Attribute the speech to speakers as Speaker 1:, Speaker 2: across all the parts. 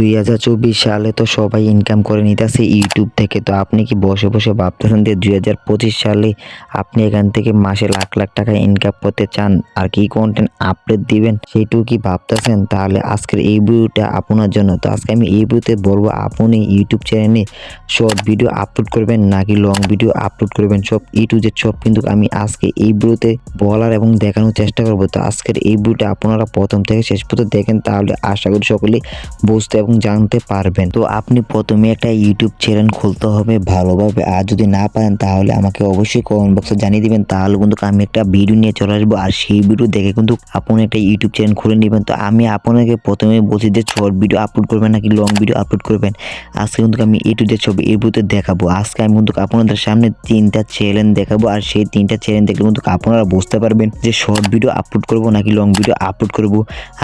Speaker 1: দুই হাজার চব্বিশ সালে তো সবাই ইনকাম করে নিতেছে ইউটিউব থেকে। তো আপনি কি বসে বসে ভাবতেছেন যে দুই হাজার পঁচিশ সালে আপনি এখান থেকে মাসে লাখ লাখ টাকা ইনকাম করতে চান? আর কি কন্টেন্ট আপডেট দিবেন? সেইটুকু কি ভাবতেছেন? তাহলে আজকের এই ভিডিওটা আপনার জন্য। তো আজকে আমি এই ভিডিওতে বলব, আপনি ইউটিউব চ্যানেলে শর্ট ভিডিও আপলোড করবেন নাকি লং ভিডিও আপলোড করবেন? সব ই টু জেড সব কিন্তু আমি আজকে এই ভিডিওতে বলার এবং দেখানোর চেষ্টা করব। তো আজকের এই ভিডিওটা আপনারা প্রথম থেকে শেষ পর্যন্ত দেখেন। তাহলে আশা করি সকলেই বুঝতে এবং জানতে পারবেন। তো আপনি প্রথমে একটা ইউটিউব চ্যানেল খুলতে হবে ভালোভাবে। আর যদি না পারেন, তাহলে আমাকে অবশ্যই কমেন্ট বক্সে জানিয়ে দিবেন। তাহলে কিন্তু আমি একটা ভিডিও নিয়ে চলে আসব। আর সেই ভিডিও দেখে কিন্তু আপনি একটা ইউটিউব চ্যানেল খুলে নেবেন। তো আমি আপনাকে প্রথমে বলছি যে শর্ট ভিডিও আপলোড করবেন নাকি লং ভিডিও আপলোড করবেন? আজকে কিন্তু আমি এই টু ছবি এই ভিডিওতে দেখাবো। আজকে আমি কিন্তু আপনাদের সামনে তিনটা চ্যানেল দেখাবো। আর সেই তিনটা চ্যানেল দেখলে কিন্তু আপনারা বুঝতে পারবেন যে শর্ট ভিডিও আপলোড করব নাকি লং ভিডিও আপলোড করব।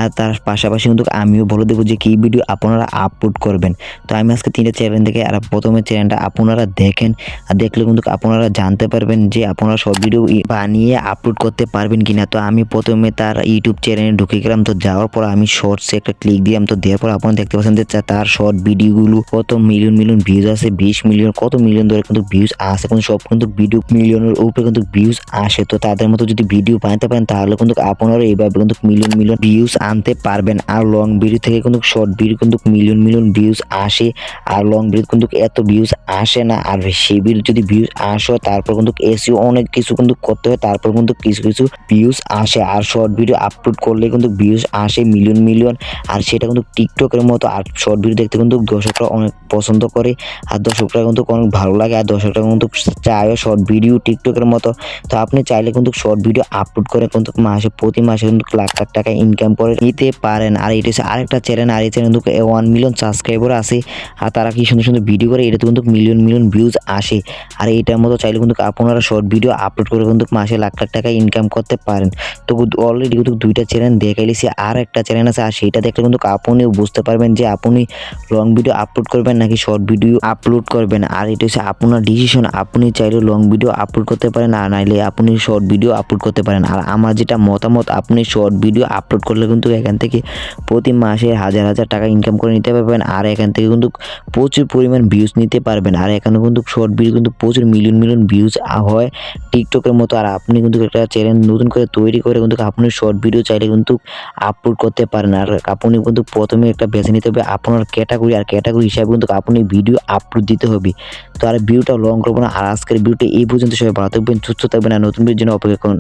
Speaker 1: আর তার পাশাপাশি কিন্তু আমিও বলে দেবো যে কী ভিডিও আপনারা আপলোড করবেন। তো আমি আজকে তিনটা চ্যানেল থেকে আর প্রথমে চ্যানেলটা আপনারা দেখেন। আর দেখলে কিন্তু আপনারা জানতে পারবেন যে আপনারা সব ভিডিও বানিয়ে আপলোড করতে পারবেন কিনা। তো আমি প্রথমে তার ইউটিউব চ্যানেলে ঢুকে গেলাম। তো যাওয়ার পর আমি শর্টসে একটা ক্লিক দিলাম। তো দেওয়ার পর আপনারা দেখতে পাচ্ছেন যে তার শর্ট ভিডিওগুলো কত মিলিয়ন মিলিয়ন ভিউজ আছে বিশ মিলিয়ন কত মিলিয়ন ধরে কিন্তু ভিউজ আসে। কিন্তু সব কিন্তু ভিডিও মিলিয়নের উপরে কিন্তু ভিউজ আসে। তো তাদের মতো যদি ভিডিও বানাতে পারেন, তাহলে কিন্তু আপনারা এইভাবে কিন্তু মিলিয়ন মিলিয়ন ভিউজ আনতে পারবেন। আর লং ভিডিও থেকে কিন্তু শর্ট ভিডিও কিন্তু মিলিয়ন মিলিয়ন ভিউজ আসে আর লং ভিডিও কিন্তু এত ভিউজ আসে না। আর সেই ভিডিও যদি ভিউজ আসে, তারপর কিন্তু এসিও অনেক কিছু কিন্তু করতে হয়, তারপর কিন্তু কিছু কিছু ভিউজ আসে। আর শর্ট ভিডিও আপলোড করলে কিন্তু ভিউজ আসে মিলিয়ন মিলিয়ন। আর সেটা কিন্তু টিকটকের মতো, আর শর্ট ভিডিও দেখতে কিন্তু দর্শকরা অনেক পছন্দ করে। আর দর্শকরা কিন্তু অনেক ভালো লাগে, আর দর্শকরা কিন্তু চায় শর্ট ভিডিও টিকটকের মতো। তো আপনি চাইলে কিন্তু শর্ট ভিডিও আপলোড করে কিন্তু মাসে, প্রতি মাসে কিন্তু লাখ লাখ টাকা ইনকাম করে নিতে পারেন। আর এটা হচ্ছে আরেকটা চ্যানেল আর এই চ্যানেল কিন্তু ওয়ান মিলিয়ন সাবস্ক্রাইবার আছে, আর তারা কি সুন্দর সুন্দর ভিডিও করে, এটাতে কিন্তু মিলিয়ন মিলিয়ন ভিউজ আসে। আর এইটার মতো চাইলে কিন্তু আপনারা শর্ট ভিডিও আপলোড করে কিন্তু মাসে লাখ লাখ টাকা ইনকাম করতে পারেন। তো অলরেডি কিন্তু দুইটা চ্যানেল দেখাইছি আর একটা চ্যানেল আছে, আর সেটা দেখলে কিন্তু আপনিও বুঝতে পারবেন যে আপনি লং ভিডিও আপলোড করবেন নাকি শর্ট ভিডিও আপলোড করবেন। আর এটা হচ্ছে আপনার ডিসিশন আপনি চাইলে লং ভিডিও আপলোড করতে পারেন, আর নাইলে আপনি শর্ট ভিডিও আপলোড করতে পারেন। আর আমার যেটা মতামত, আপনি শর্ট ভিডিও আপলোড করলে কিন্তু এখান থেকে প্রতি মাসে হাজার হাজার টাকা ইনকাম করে নিতে পারবেন, আর এখান থেকে কিন্তু প্রচুর পরিমাণ ভিউজ নিতে পারবেন। আর এখানে কিন্তু শর্ট ভিডিও কিন্তু প্রচুর মিলিয়ন মিলিয়ন ভিউজ হয় টিকটকের মতো। আর আপনি কিন্তু একটা চ্যানেল নতুন করে তৈরি করে কিন্তু আপনি শর্ট ভিডিও চাইলে কিন্তু আপলোড করতে পারেন। আর আপনি কিন্তু প্রথমে একটা বেছে নিতে হবে আপনার ক্যাটাগরি আর ক্যাটাগরি হিসাবে কিন্তু আপনি ভিডিও আপলোড দিতে হবে। তো আর ভিডিওটা লং করব না। আর আজকের ভিডিওটা এই পর্যন্ত। সবাই ভালো থাকবেন, সুস্থ থাকবেন, আর নতুন ভিডিওর জন্য অপেক্ষা করুন।